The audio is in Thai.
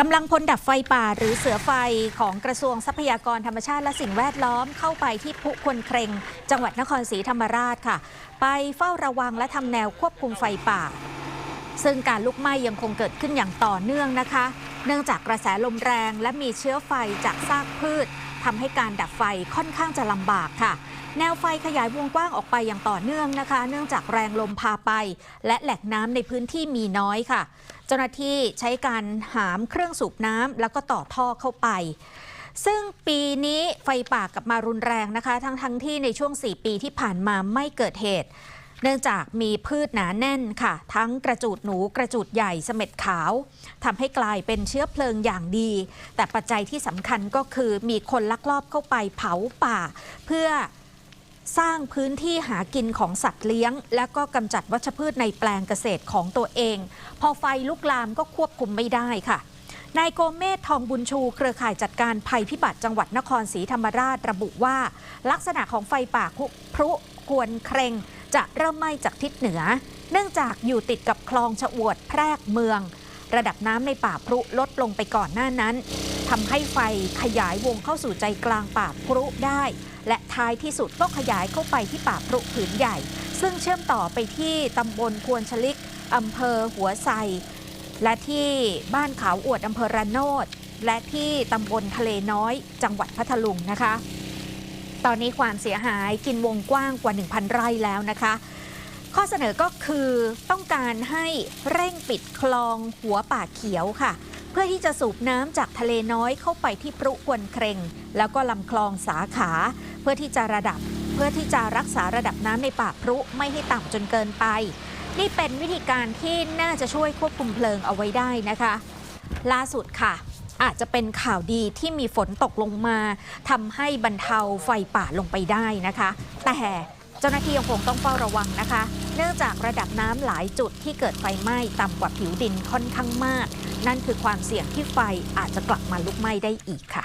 กำลังพลดับไฟป่าหรือเสือไฟของกระทรวงทรัพยากรธรรมชาติและสิ่งแวดล้อมเข้าไปที่พุควนเครงจังหวัดนครศรีธรรมราชค่ะ ไปเฝ้าระวังและทำแนวควบคุมไฟป่า ซึ่งการลุกไหม้ยังคงเกิดขึ้นอย่างต่อเนื่องนะคะ เนื่องจากกระแสลมแรงและมีเชื้อไฟจากซากพืช ทำให้การดับไฟค่อนข้างจะลำบากค่ะ แนวไฟขยายวงกว้างออกไปอย่างต่อเนื่องนะคะ เนื่องจากแรงลมพาไป และแหล่งน้ำในพื้นที่มีน้อยค่ะ เจ้าหน้าที่ใช้การหามเครื่องสูบน้ำแล้วก็ต่อท่อเข้าไปซึ่งปีนี้ไฟป่ากลับมารุนแรงนะคะ ทั้งทั้งที่ในช่วง 4 ปีที่ผ่านมาไม่เกิดเหตุ เนื่องจากมีพืชหนาแน่นค่ะ ทั้งกระจูดหนูกระจูดใหญ่เสม็ดขาวทำให้กลายเป็นเชื้อเพลิงอย่างดี แต่ปัจจัยที่สำคัญก็คือมีคนลักลอบเข้าไปเผาป่า เพื่อสร้างพื้นที่หากินของสัตว์เลี้ยง และก็กำจัดวัชพืชในแปลงเกษตรของตัวเอง พอไฟลุกลามก็ควบคุมไม่ได้ค่ะนายโกเมศทองบุญชู เครือข่ายจัดการภัยพิบัติจังหวัดนครศรีธรรมราชระบุว่า ลักษณะของไฟป่าคุพรุควรเครง จะเริ่มไหม้จากทิศเหนือ เนื่องจากอยู่ติดกับคลองชะอวดแพรกเมือง ระดับน้ำในป่าพรุลดลงไปก่อนหน้านั้นทำให้ไฟขยายวงเข้าสู่ใจกลางป่าพรุได้ และท้ายที่สุดก็ขยายเข้าไปที่ป่าพรุผืนใหญ่ ซึ่งเชื่อมต่อไปที่ตำบลควนชลิกอำเภอหัวไซและที่บ้านขาวอวดอำเภอระโนดและที่ตำบลทะเลน้อย จังหวัดพัทลุงนะคะ ตอนนี้ความเสียหายกินวงกว้างกว่า 1,000 ไร่แล้วนะคะ ข้อเสนอก็คือต้องการให้เร่งปิดคลองหัวป่าเขียวค่ะ เพื่อที่จะสูบน้ำจากทะเลน้อยเข้าไปที่ปรุควนเครงแล้วก็ลำคลองสาขา เพื่อที่จะระดับ เพื่อที่จะรักษาระดับน้ำในป่าพรุไม่ให้ต่ำจนเกินไป นี่เป็นวิธีการที่น่าจะช่วยควบคุมเพลิงเอาไว้ได้นะคะ ล่าสุดค่ะ อาจจะเป็นข่าวดีที่มีฝนตกลงมาทำให้บรรเทาไฟป่าลงไปได้นะคะ แต่เจ้าหน้าที่ยังคงต้องเฝ้าระวังนะคะ เนื่องจากระดับน้ำหลายจุดที่เกิดไฟไหม้ต่ำกว่าผิวดินค่อนข้างมาก นั่นคือความเสี่ยงที่ไฟอาจจะกลับมาลุกไหม้ได้อีกค่ะ